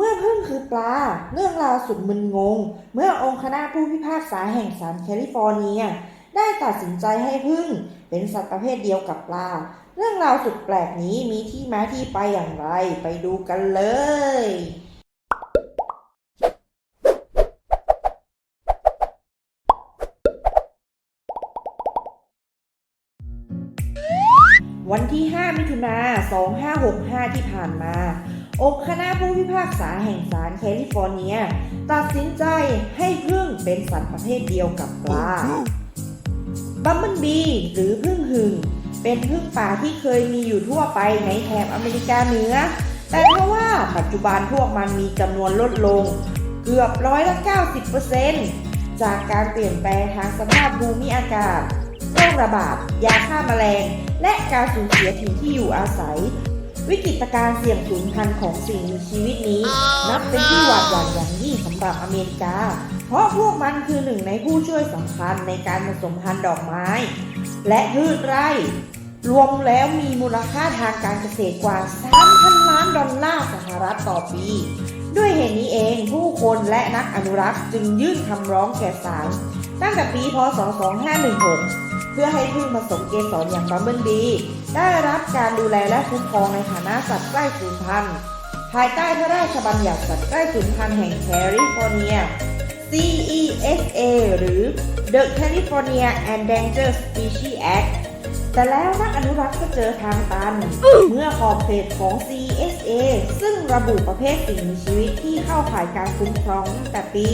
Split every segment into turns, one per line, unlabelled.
เมื่อพึ่งคือปลา เรื่องราวสุดมึนงง เมื่อองค์คณะผู้พิพากษาแห่งศาลแคลิฟอร์เนีย ได้ตัดสินใจให้พึ่งเป็นสัตว์ประเภทเดียวกับปลา เรื่องราวสุดแปลกนี้มีที่มาที่ไปอย่างไร ไปดูกันเลยวันที่ 5 มิถุนา 2565 ที่ผ่านมา องค์คณะผู้พิพากษาแห่งศาลแคลิฟอร์เนีย ตัดสินใจให้พึ่งเป็นสัตว์ประเภทเดียวกับปลาบัมเบิลบีหรือพึ่งหึงเป็นพึ่งป่าที่เคยมีอยู่ทั่วไปในแถบอเมริกาเหนือ แต่เพราะว่าปัจจุบันพวกมันมีจำนวนลดลง เกือบร้อยละ90%จากการเปลี่ยนแปลงทางสภาพภูมิอากาศโรคระบาด ยาฆ่าแมลง และการสูญเสียถิ่นที่อยู่อาศัย วิกฤตการณ์เสี่ยงสูญพันธุ์ของสิ่งมีชีวิตนี้ นับเป็นที่หวาดหวั่นอย่างยิ่งสำหรับอเมริกา เพราะพวกมันคือหนึ่งในผู้ช่วยสำคัญในการผสมพันธุ์ดอกไม้ และพืชไร่ รวมแล้วมีมูลค่าทางการเกษตรกว่า 3,000 ล้านดอลลาร์สหรัฐต่อปี ด้วยเหตุนี้เองผู้คนและนักอนุรักษ์จึงยื่นคำร้องแก่ศาลตั้งแต่ปี พศ 2516 เพื่อให้พึ่งผสมเกสรอย่างบัมเบิลบี ได้รับการดูแลและคุ้มครองในฐานะสัตว์ใกล้สูญพันธุ์ภายใต้พระราชบัญญัติสัตว์ใกล้สูญพันธุ์แห่งแคลิฟอร์เนีย CESA หรือ The California Endangered Species Act แต่แล้วนักอนุรักษ์ก็เจอทางตัน เมื่อขอบเขตของ CSA ซึ่งระบุประเภทสิ่งมีชีวิตที่เข้าข่ายการคุ้มครองตั้งแต่ปี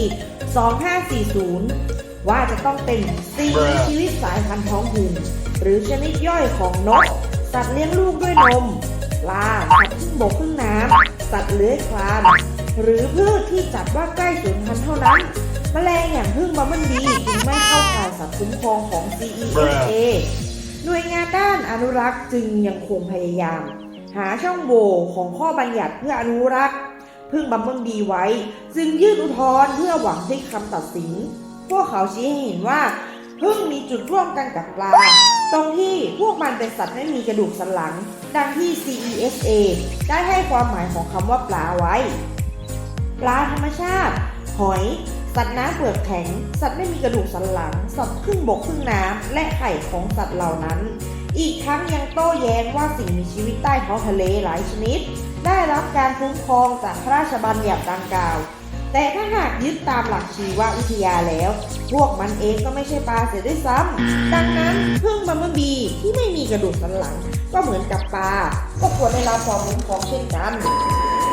2540 ว่าจะต้องเป็นสิ่งมีชีวิตสายพันธุ์ท้องถิ่นหรือชนิดย่อยของนก สัตว์เลี้ยงลูกด้วยนมปลาสัตว์ครึ่งบกครึ่งน้ำสัตว์เลื้อยคลานหรือพืชที่จัดว่าใกล้สูญพันธุ์เท่านั้นแมลงอย่างพึ่งบัมเบิลบีจึงไม่เข้าข่ายสัตว์คุ้มครองของ CESA หน่วยงานด้านอนุรักษ์จึงยังคงพยายาม หาช่องโหว่ของข้อบัญญัติเพื่ออนุรักษ์พึ่งบัมเบิลบีไว้ จึงยื่นอุทธรณ์เพื่อหวังพลิกคำตัดสิน พวกเขาชี้ให้เห็นว่าพึ่งมีจุดร่วมกันกับปลา ตรงที่พวกมันเป็นสัตว์ไม่มีกระดูกสันหลัง ดังที่ CESA ได้ให้ความหมายของคำว่าปลาไว้ ปลาธรรมชาติ หอย สัตว์น้ำเปลือกแข็ง สัตว์ไม่มีกระดูกสันหลัง สัตว์ครึ่งบกครึ่งน้ำ และไข่ของสัตว์เหล่านั้น อีกทั้งยังโต้แย้งว่าสิ่งมีชีวิตใต้ท้องทะเลหลายชนิด ได้รับการคุ้มครองจากพระราชบัญญัติดังกล่าว แต่ถ้าหากยึดตามหลักชีววิทยาแล้ว พวกมันเองก็ไม่ใช่ปลาเสียด้วยซ้ำดังนั้นพึ่งบัมเบิลบีที่ไม่มีกระดูกสันหลัง ก็เหมือนกับปลาก็ควรได้รับความคุ้มครองเช่นกัน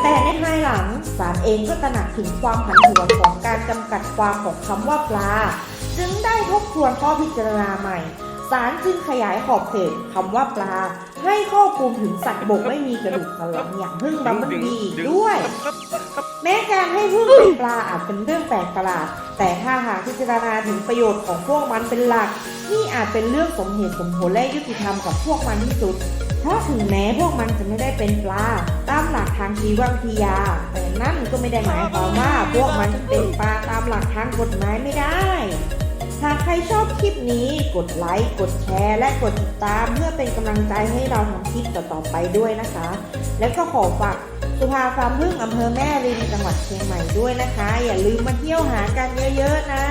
แต่ในภายหลังศาลเองก็ตระหนักถึงความผันผวนของการจำกัดความของคำว่าปลา จึงได้ทบทวนข้อพิจารณาใหม่ศาลจึงขยายขอบเขตคำว่าปลา ให้ครอบคลุมถึงสัตว์บกไม่มีกระดูกสันหลังอย่างพึ่งบัมเบิลบีอีกด้วย แม้การให้พึ่งเป็นปลาอาจเป็นเรื่องแปลกประหลาด แต่ถ้าหากพิจารณาถึงประโยชน์ของพวกมันเป็นหลัก นี่อาจเป็นเรื่องสมเหตุสมผลและยุติธรรมกับพวกมันที่สุด เพราะถึงแม้พวกมันจะไม่ได้เป็นปลาตามหลักทางชีววิทยา แต่นั่นก็ไม่ได้หมายความว่าพวกมันจะเป็นปลาตามหลักทางกฎหมายไม่ได้หากใครชอบคลิปนี้กดไลค์ กดแชร์ และกดติดตามเพื่อเป็นกำลังใจให้เราทำคลิปต่อๆไปด้วยนะคะ แล้วก็ขอฝาก สุภาฟาร์มพึ่งอำเภอแม่ริมจังหวัดเชียงใหม่ด้วยนะคะ อย่าลืมมาเที่ยวหากันเยอะๆนะ